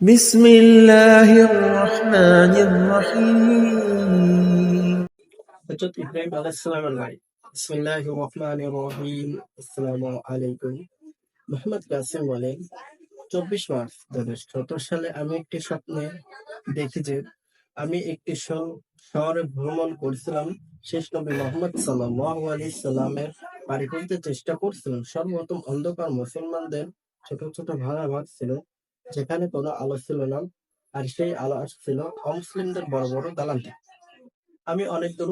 بسم الله الرحمن الرحيم হজরত ইব্রাহিম আলাইসালামের বাড়ি বিসমিল্লাহ রহমান রহিম আসসালামু আলাইকুম মোহাম্মদ কাসিম বলেন চব্বিশ মার্চ দু হাজার সতেরো সালে আমি একটি স্বপ্নে দেখি যে আমি একটি শ- শহরে ভ্রমণ করছিলাম শেষ নবী মোহাম্মদ সাল্লাহ আলি সাল্লামের বাড়ি খুঁজতে চেষ্টা করছিলাম সর্বপ্রথম অন্ধকার মুসলমানদের ছোট ছোট ভাড়া ভাগ ছিল যেখানে কোনো আলো ছিল না, আর সেই আলো আসছিল অমুসলিমদের বড় বড় দালান আমি অনেক দূর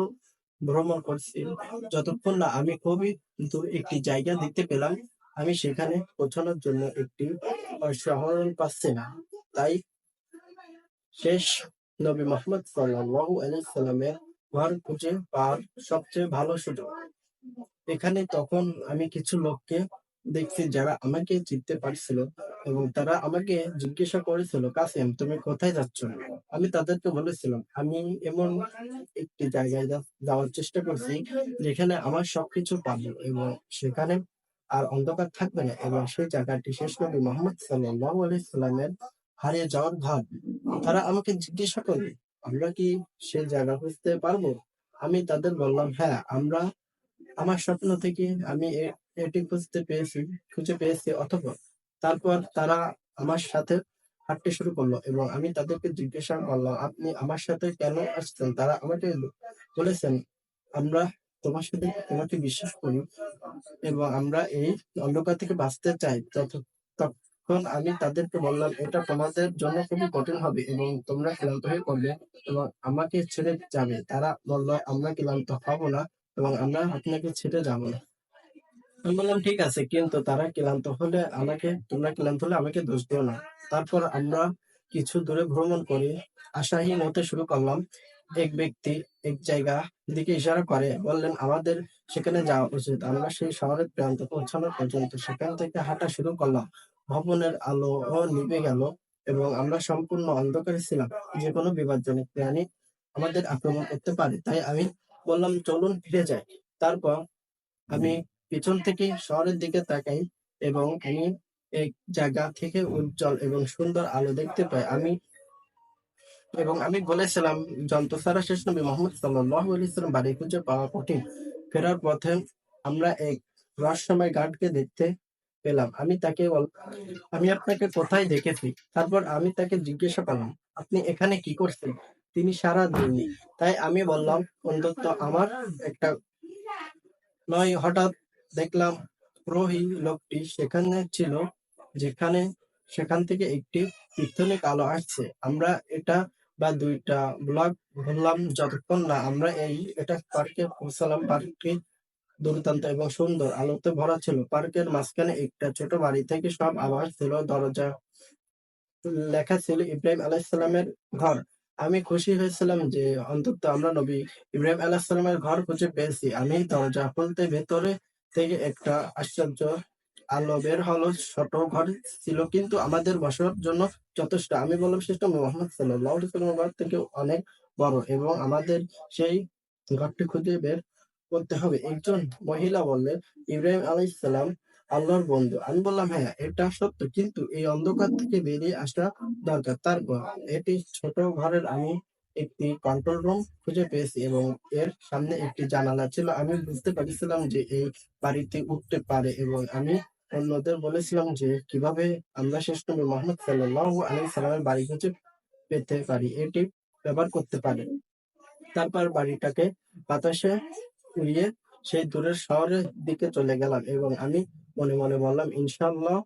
ভ্রমণ করছি। যতক্ষণ না আমি খুবই একটি জায়গা দেখতে পেলাম, আমি সেখানে পৌঁছানোর জন্য একটি শহর পাচ্ছি না। তাই শেষ নবী মোহাম্মদ সাল্লাল্লাহু আলাইহি সাল্লামের ঘর খুঁজে পাওয়ার সবচেয়ে ভালো সুযোগ। এখানে তখন আমি কিছু লোককে দেখছি যারা আমাকে চিনতে পারছিল এবং তারা আমাকে জিজ্ঞাসা করেছিল, কাসেম, তুমি কোথায় যাচ্ছ? আমি তাদেরকে বলেছিলাম, আমি এমন একটি জায়গায় যাওয়ার চেষ্টা করছি যেখানে আমার সবকিছু পাবো এবং সেখানে আর অন্ধকার থাকবে না এবং সেই জায়গাটি শেষ নবী মোহাম্মদ সাল্লাল্লাহু আলাইহি সাল্লামের হারিয়ে যাওয়ার ঘর। তারা আমাকে জিজ্ঞাসা করবে আমরা কি সেই জায়গা খুঁজতে পারব? আমি তাদের বললাম হ্যাঁ আমরা আমার স্বপ্ন থেকে আমি এটি খুঁজতে পেয়েছি খুঁজে পেয়েছি অথবা তারপর তারা আমার সাথে হাঁটতে শুরু করল এবং আমি তাদেরকে জিজ্ঞাসা করলাম, আপনি আমার সাথে কেন আসছেন? তারা আমাকে বলেছেন, আমরা তোমার সাথে তোমাকে বিশ্বাস করি এবং আমরা এই অন্ধকার থেকে বাঁচতে চাই। তখন আমি তাদেরকে বললাম, এটা তোমাদের জন্য খুবই কঠিন হবে এবং তোমরা ক্লান্ত হয়ে পড়বে এবং আমাকে ছেড়ে যাবে। তারা বলল, আমরা ক্লান্ত হব না। এবং আমরা আপনাকে ছেড়ে যাব না। আমি বললাম, ঠিক আছে, কিন্তু তারা ক্লান্ত হলে আমাকে, তোমরা ক্লান্ত হলে আমাকে দোষ দিও না। তারপর আমরা কিছু দূরে ভ্রমণ করে। আশাহীন হতে শুরু করলাম, এক ব্যক্তি এক জায়গা দিকে ইশারা করে, বললেন, আমাদের সেখানে যাওয়া উচিত। আমরা সেই শহরের প্রান্ত পৌঁছানোর পর্যন্ত সেখান থেকে হাঁটা শুরু করলাম। ভবনের আলো ও নিভে গেল এবং আমরা সম্পূর্ণ অন্ধকারে ছিলাম। যে কোনো বিপজ্জনক প্রাণী আমাদের আক্রমণ করতে পারে। তাই আমি বললাম, চলুন ফিরে যাই। তারপর আমি পিছন থেকে শহরের দিকে তাকাই এবং আমি এক জায়গা থেকে উজ্জ্বল এবং সুন্দর আলো দেখতে পাই। আমি এবং আমি বলেছিলাম যন্ত্রসারা শেষ নবী মোহাম্মদ সাল্লাহ আলাইসাল্লাম বাড়ি খুঁজে পাওয়া কঠিন। ফেরার পথে আমরা এক রহস্যময় গার্ডকে দেখতে পেলাম। আমি তাকে আমি আপনাকে কোথায় দেখেছি? তারপর আমি তাকে জিজ্ঞাসা করলাম, আপনি এখানে কি করছেন? তিনি সারা দিন তাই আমি বললাম, অন্তত আমার একটা নয়, হঠাৎ দেখলাম প্রহী লোকটি সেখানে ছিল, যেখানে, সেখান থেকে একটি তীর্থনিক আলো আসছে। আমরা এটা বা দুইটা ব্লক ঘুরলাম যতক্ষণ না আমরা এই, এটা পার্কে পৌঁছালাম। পার্কটি দুর্দান্ত এবং সুন্দর। আলোতে ভরা ছিল। পার্কের মাঝখানে একটা ছোট বাড়ি থেকে সব আওয়াজ ছিল। দরজা লেখা ছিল ইব্রাহিম আলাইসাল্লামের ঘর। আমি খুশি হয়েছিলাম যে অন্তত আমরা নবী ইব্রাহিম আলাইসাল্লামের ঘর খুঁজে পেয়েছি। আমি দরজা খুলতে ভেতরে থেকে একটা আশ্চর্য আলো বের হলো। ছোট ঘর ছিল, কিন্তু আমাদের বসার জন্য যথেষ্ট। আমি বললাম শেষ মোহাম্মদ সাল্লাহ ঘর থেকে অনেক বড় এবং আমাদের সেই ঘরটি খুঁজে বের করতে হবে। একজন মহিলা বললেন, ইব্রাহিম আলাইসাল্লাম আল্লাহর বন্ধু। আমি বললাম হ্যাঁ এটা সত্য, কিন্তু এই অন্ধকার থেকে বেরিয়ে আসা দরকার। তারপর এটি ছোট ঘরের আমি একটি কন্ট্রোল রুম খুঁজে পেয়েছি এবং এর সামনে একটি জানালা ছিল। আমি বুঝতে পারছিলাম যে এই বাড়িতে উঠতে পারে এবং আমি অন্যদের বলেছিলাম যে কীভাবে আমরা শেষ নবী মোহাম্মদ সাল্লাহ আলী সাল্লামের বাড়ি খুঁজে পেতে পারি, এটি ব্যবহার করতে পারে। তারপর বাড়িটাকে বাতাসে উড়িয়ে সেই দূরের শহরের দিকে চলে গেলাম এবং আমি মনে মনে বললাম ইনশাল্লাহ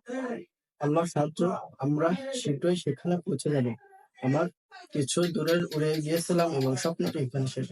আল্লাহ সাহায্য আমরা শীঘ্রই সেখানে পৌঁছে যাব আমার কিছু দূরের উড়ে গিয়েছিলাম এবং স্বপ্নটি এখানে শেষ।